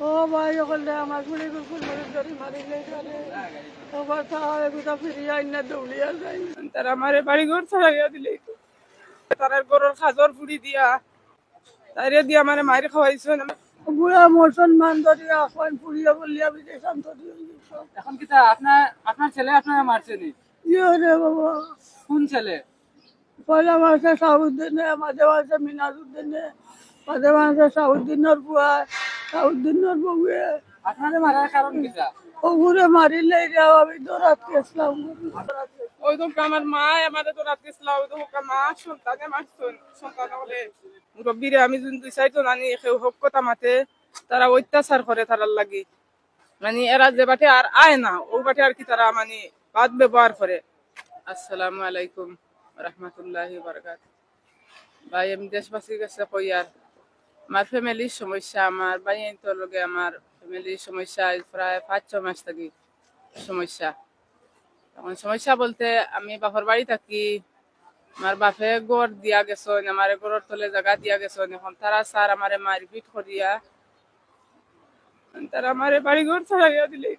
ও ভাই ওখানে আমার গুলি কুকুর মরে ধরে মারিলে এখানে। ওবার তাহলে কোথাও ফিরিয়ে আইন না দৌড়িয়া যাই। তারা আমার বাড়ি ঘর ছাড়াইয়া দিলে তারা গরুর খাজর ফুড়ি দিয়া তাইরে দিয়া মায়ের খাওয়াইছে বুড়া এখন ফুড়িয়া বলিয়া বিদেশ শান্ত এখন কি তা আপনার আপনার ছেলে আপনারা মারছেনি ইয়ে রে বাবা। কোন ছেলে? পয়লা মাসে সাউদ্দিনে মাঝে মাসে মিনাজুদ্দিনে মাঝে মাসে সাউদ্দিনের বুয়া। সাউদ্দিনের বউয়ে আপনারে মারার কারণ কি তা মারিলে এটা আমি দৌড়াত গেছিলাম ওই তো আমার মা আমাদের দৌড়াত গেছিলাম ওই তো মা সন্তানে মারছেন সন্তান হলে। মুরব্বীরে আমি যোন দুই চাইতো নানি কেউ হোক কথা মাতে তারা অত্যাচার করে তারার লাগি। মানে এরা যে বাটে আর আয় না ও বাটে আর কি তারা মানে বাদ ব্যবহার করে। আসসালামু আলাইকুম রহমতুল্লাহি বারকাত ভাই আমি দেশবাসীর কাছে কই আর আমার ফ্যামিলির সমস্যা, আমার বাইন তোর লগে আমার ফ্যামিলির সমস্যা প্রায় পাঁচ ছ মাস থাকি সমস্যা। এখন সমস্যা বলতে আমি বাপর বাড়ি থাকি, আমার বাপে গড় দিয়া গেছেন, আমার গড়ের তলে জায়গা দিয়া গেছেন। এখন তারা স্যার আমারে মারপিট করিয়া, তারা আমারে বাড়ি ঘর ছাড়াইয়া দিলে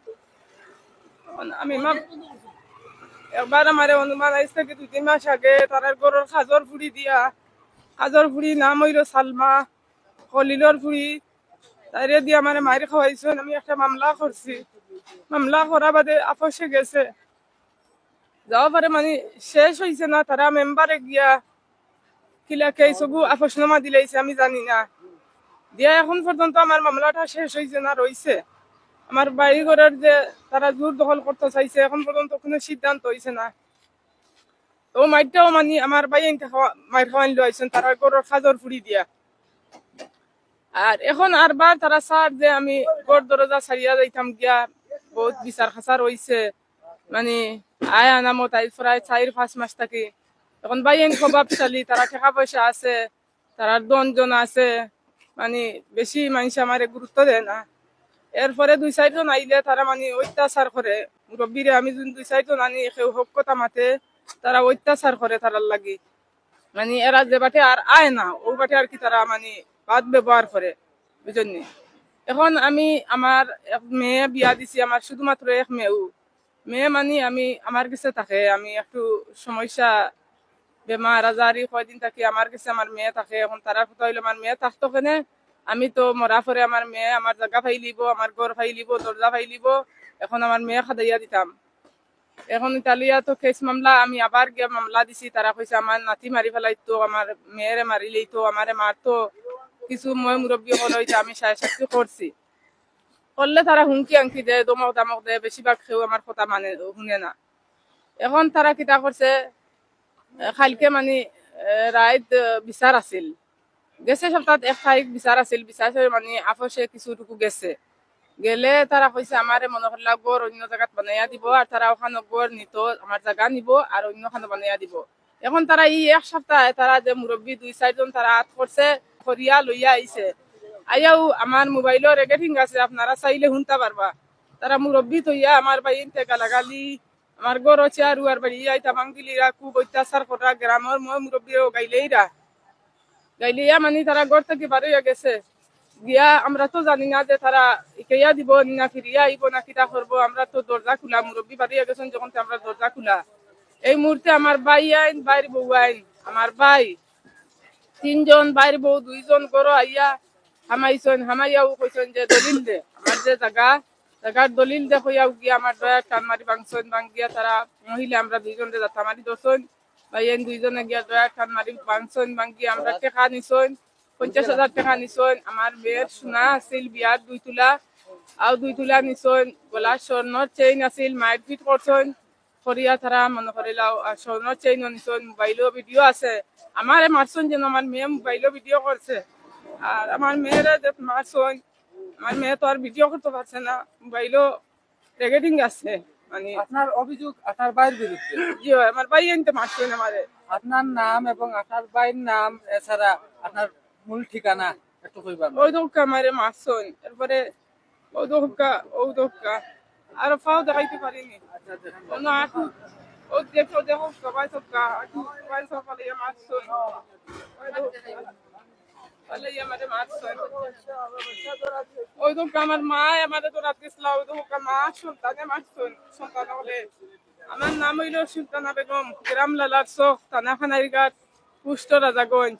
আমি মা একবার আমারে অনুমান আইস থেকে দুই, তিন মাস আগে তারা গড়ের খাজর ফুড়ি দিয়া, খাজর ফুড়ি নাম হইল সালমা। খলিলর ফুড়ি তাইরে দিয়ে আমার মায়ের খাওয়াইছেন আমি একটা মামলা করছি মামলা করা বাদে আপসে গেছে। যাওয়া পারে মানে শেষ হয়েছে না তারা মেম্বারে গিয়া কিলা সবু আপসনামা দিলাইছে, আমি জানি না। দিয়া এখন পর্যন্ত আমার মামলাটা শেষ হয়েছে না রইছে আমার বাড়ি ঘরের যে তারা জোর দখল করতে চাইছে, এখন পর্যন্ত কোনো সিদ্ধান্ত হয়েছে না। তো মাইরটাও মানে আমার বাই মাইর খাওয়াইন লইছেন তারা গরুর খাজর ফুড়ি দিয়া। আর এখন আরবার তারা স্যার যে আমি গড় দরজা ছাড়িয়া যাইতাম গিয়া বহুত বিচার খাসার হইছে। মানে আয় আনামত আই প্রায় চার পাঁচ মাস থাকি। এখন বাইন প্রভাবশালী তারা টাকা পয়সা আছে তারার দনজন আছে। মানে বেশি মানুষ আমার গুরুত্ব দেয় না। এরপরে দুই চারজন আইলে তারা মানে অত্যাচার করে মুরব্বীরে আমি যোন দুই চারজন আনি কেউ হোক কথা মাতে তারা অত্যাচার করে তারার লাগি। মানে এরা যে বাটে আর আয় না ও বাটে আর কি তারা মানে বাদ ব্যবহার করে বুঝলি এখন আমি আমার এক মেয়ে বিয়া দিছি, আমার শুধুমাত্র এক মেয়েও। মেয়ে মানে আমি, আমার কাছে থাকে, আমি একটু সমস্যা বেমার আজারি কয়দিন থাকি আমার কাছে আমার মেয়ে থাকে, এখন তারা কথা হইল আমার মেয়ে থাকতো কেনে আমি তো মরা পরে আমার মেয়ে আমার জায়গা ফাইলিব আমার ঘর ফাইলিব দরজা ফাইলিব এখন আমার মেয়ে খাদাইয়া দিতাম এখন ইতালিয়া তো কেস মামলা, আমি আবার গিয়ে মামলা দিছি তারা কইছে আমার নাতি মারি ফেলাইতো আমার মেয়েরে মারি লইতো আমারে মারতো কিছু মই মুরব্বী হল হইতে আমি সাড়ে সাতটি করছি করলে তারা হুমকি আংকি দেয় দমক দামক দেয় বেশিরভাগ কেউ আমার কথা মানে শুনে না। এখন তারা কিতা করছে এ, কালকে মানে রাইত বিচার আছিল। গেছে সপ্তাহত এক তারিখ বিচার আছিল বিচার মানে আপসে কিছুটুকু গেছে। গেলে তারা কইছে আমারে মনে করলা গড় অন্য জায়গাত বানাইয়া দিব আর তারা ওখানে গড় নিত আমার জায়গা নিব আর অন্য খানে বানাইয়া দিব। এখন তারা ই এক সপ্তাহ তারা যে মুরব্বী দুই চারজন তারা হাত করছে করিয়া লইয়া আইছে। আইয়াও আমার মোবাইলের রেকর্ডিং আছে, আপনারা চাইলে শুনতে পারবা। তারা মুরব্বী তৈয়া আমার বাইনতে গালাগালি আমার গড় আছে আর উয়ার বাড়ি আইতা বাঙ্গিলিরা খুব অত্যাচার করা গ্রামের মই মুরব্বীও গাইলেইরা গাইলিয়া মানে তারা গড় থেকে বার গেছে। গিয়া আমরা তো জানি না যে তারা ইকেয়া দিব না ফিরিয়া আইব না কিটা করব আমরা তো দরজা খোলা মুরব্বী বাড়িয়া গেছেন যখন আমরা দরজা খোলা। এই মুহূর্তে আমার ভাই আইন বাইর বউ আইন আমার ভাই তিনজন বাইর বউ, দুইজন গরো আইয়া হামাইছেন, হামাইয়াও কইছেন যে দলিল দে, আমার যে জায়গা জায়গার দলিল দে কইয়াও গিয়া আমার দয়া টান মারি বাংছেন বাঙ্গিয়া তারা মহিলা আমরা দুইজন যাত্রা মারি দর্শন ভাইয়েন দুইজনে গিয়া দয়া টান মারি বাংছেন বাঙ্গিয়া আমরা টেকা নিছেন, পঞ্চাশ হাজার টাকা নিছেন, আমার মেয়ের সোনা আছিল বিয়ার দুই তুলা আর দুই তুলা নিছেন গলা স্বর্ণর চেইন আছিল ফিট করছেন করিয়া তারা মনে করিলাও আর স্বর্ণর চেইন নিছেন মোবাইলও ভিডিও আছে। আমারে মারছেন যেন আমার মেয়ে মোবাইলও ভিডিও করছে আর আমার মেয়েরা যে মারছেন আমার মেয়ে তো আর ভিডিও করতে পারছে না মোবাইলও রেকর্ডিং আছে মানে। আপনার অভিযোগ আপনার ভাইয়ের বিরুদ্ধে ইয়ে আমার ভাই আনতে মারছেন আমারে আপনার নাম এবং আপনার ভাইয়ের নাম এছাড়া আপনার মূল ঠিকানা একটু কইবার ওই দোকা আমারে মারছেন এরপরে ও দোকা ও দোকা আর ফাও দেখাইতে পারিনি আচ্ছা দেখেন অন্য আটু ও দেখো দেখো সবাই সবকা আটু সবাই সকালে মারছেন পালাই আমারে মারছে ওই তো আমার মা আমারে তো রাত্রে ওই তো মা সন্তানে মারছে সন্তান হলে আমার নাম হইল সুলতানা বেগম গ্রাম লালার চোখ থানা খানারি ঘাট পুষ্ট রাজাগঞ্জ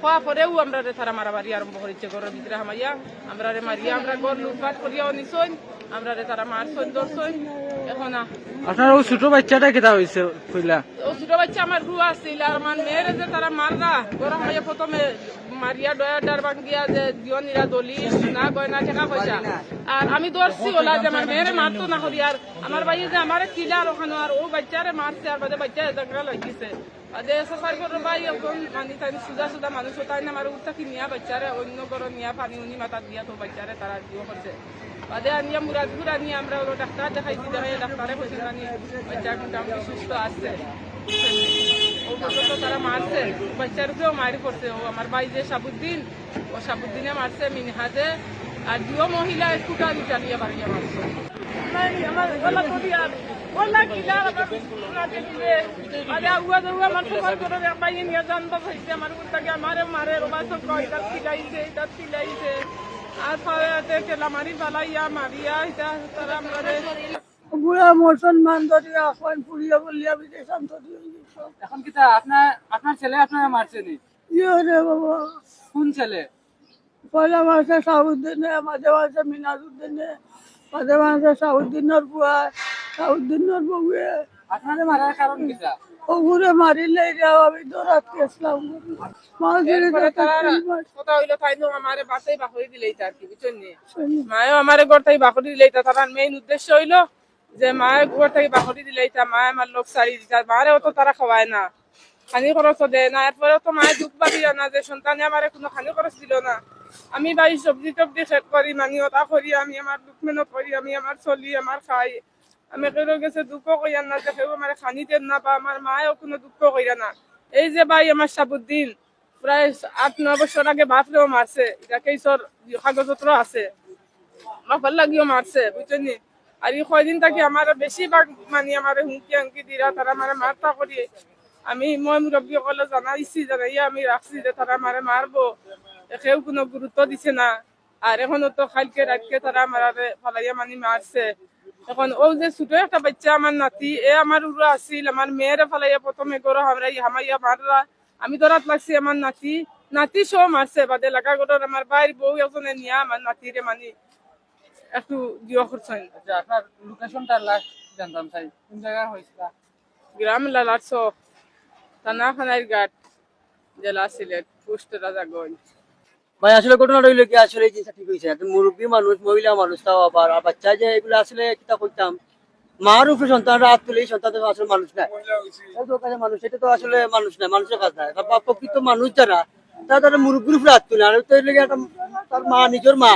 খোয়া পরেও আমরা রে তারা মারামারি আরম্ভ করেছে। ঘরের ভিতরে হামাইয়া আমরা রে মারিয়া আমরা ঘর লুটপাট করিয়াও নিছইন আমরা রে তারা মারছইন ধরছইন এখন আপনার ওই ছোট বাচ্চাটা কেটা হয়েছে কইলা? ও ছোট বাচ্চা আমার রু আসছিল আর আমার মেয়েরে যে তারা মাররা। গরম হয়ে প্রথমে মারিয়া ডয়া ডার ভাঙ্গিয়া যে দিওনিরা দলি না গয়না টাকা পয়সা। আর আমি ধরছি ওলা যে আমার মেয়েরে মারতো না করি আর আমার ভাই যে আমার কিলার ওখানে আর ও বাচ্চারে মারছে আর বাদে বাচ্চা জাগরা লাগিছে। আদে সফাই করে ভাই এখন মানে তাই সুদা সুদা মানুষ তাই না, আমার উঠতা কি নিয়া বাচ্চারে, অন্য ঘর নিয়া পানি উনি মাথা দিয়া তো বাচ্চারে তারা দিও করছে। বাদে আনিয়া মুরাদপুর আনিয়া আমরা ওরা ডাক্তার দেখাইছি দেখাই ডাক্তারে কইছে জানি বাচ্চা মোটামুটি সুস্থ পর্যন্ত তারা মারছে বাচ্চারকেও মারি করছে ও আমার ভাই যে সাবুদ্দিন, ও সাবুদ্দিনে মারছে, মিনহাজে, আর দুও মহিলা কুটা দুটা নিয়ে বাড়িয়ে মারছে। আমার কুত্তাকে আমারে মারে রোবা সব কয় তার খিলাইছে এটা খিলাইছে আর পাড়াতে কেলা মারি পালাইয়া মারিয়া এটা তারা আমরা বুড়া মুসলমান ধরিয়া এখন পুড়িয়া বলিয়া এখন আপনার আপনার ছেলে আপনারা মারছে নি? ইয়ে রে বাবা। কোন ছেলে? পয়লা মাসে সাউদ্দিনে মাঝে মাসে মিনাজুদ্দিনে মাঝে মাসে সাউদ্দিনের বুয়া সাউদ্দিনের বউয়ে আপনারে মারার কারণ ওগুরে মারিলে আমি কথা হইল তাই নো আমারে বাসাই বাকরি দিলেই তার কি বুঝছেন নি? মায়ও আমারে ঘর থেকে বাকরি দিলেই তা তার মেইন উদ্দেশ্য হইল যে মায়ের ঘর থেকে বাকরি দিলেই তা মায় আমার লোক সারি দিতা মারে অত তারা খাওয়ায় না। খানি না এরপরে তো মায়ের দুঃখ না যে, সন্তানে আমারে কোনো খানি খরচ দিল না। আমি বাই সবজি টবজি শেষ করি মানি ওটা করি আমি আমার দুঃখ মেহনত করি আমি আমার চলি আমার খাই। আমি কেউ গেছে দুঃখ না যে কেউ আমার না বা আমার মায়েও কোনো দুঃখ কইরা না। এই যে ভাই আমার সাবুদ্দিন প্রায় আট ন বছর আগে মারছে আছে। লাগিও মারছে বুঝছেন? আর এই কয়দিন থাকি আমার বেশিরভাগ মানে আমার হুমকি হামকি দিরা তারা মানে মারতা করি আমি মই মুরব্বী সকলে জানাইছি জানাইয়া আমি রাখছি যে তারা মারে মারবো কেউ কোনো গুরুত্ব দিছে না। আর এখনও তো খালকে রাতকে তারা মারারে ফালাইয়া মানি মারছে এখন ও যে ছোট একটা বাচ্চা আমার নাতি এ আমার উড়ো আছিল আমার মেয়েরে ফালাইয়া প্রথমে গরো হামরাই হামাইয়া মাররা আমি ধরাত লাগছি আমার নাতি। নাতি সব মারছে বাদে লাগা গরোর আমার বাইর বউ এজনে নিয়া আমার নাতিরে মানি একটু দিও করছেন আপনার লোকেশনটা লাস্ট জানতাম চাই। কোন জায়গা হয়েছিল গ্রাম লালার চক। থানা খানার ঘাট জেলা সিলেট পোস্ট রাজাগঞ্জ ভাই আসলে ঘটনাটা হইল কি আসলে এই জিনিসটা ঠিক হয়েছে একটা মুরব্বী মানুষ মহিলা মানুষ তাও আবার আর বাচ্চা যে এগুলো আসলে কিতা করতাম মার উপরে সন্তানরা হাত তুলে এই সন্তান তো আসলে মানুষ না। এই তো কাজে মানুষ এটা তো আসলে মানুষ না মানুষের কাজ না। আর বা- প্রকৃত মানুষ যারা তারা তারা মুরব্বীর উপরে হাত তুলে আর তো লেগে একটা তার মা নিজের মা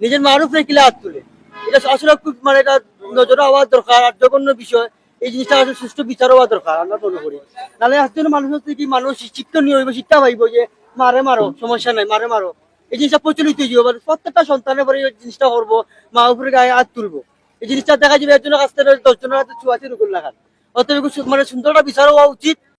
নিজের মার উপরে কিলে হাত তুলে? এটা আসলে খুব মানে এটা নজরে হওয়া দরকার আর জঘন্য বিষয়। এই জিনিসটা আসলে সুষ্ঠু বিচার হওয়া দরকার, আমরা মনে করি। নাহলে একজন মানুষ হচ্ছে কি, মানুষ শিক্ষণীয় হইব শিক্ষা পাইব যে, মারে মারো, সমস্যা নাই, মারে মারো। এই জিনিসটা প্রচলিত যাবে প্রত্যেকটা সন্তানের পরে এই জিনিসটা করব, মা উপরে গায়ে হাত তুলবো। এই জিনিসটা দেখা যাবে একজনের কাছ থেকে, দশজনের হাতে চুয়াচি রুকুল লাগান অতএব মানে সুন্দরটা বিচার হওয়া উচিত।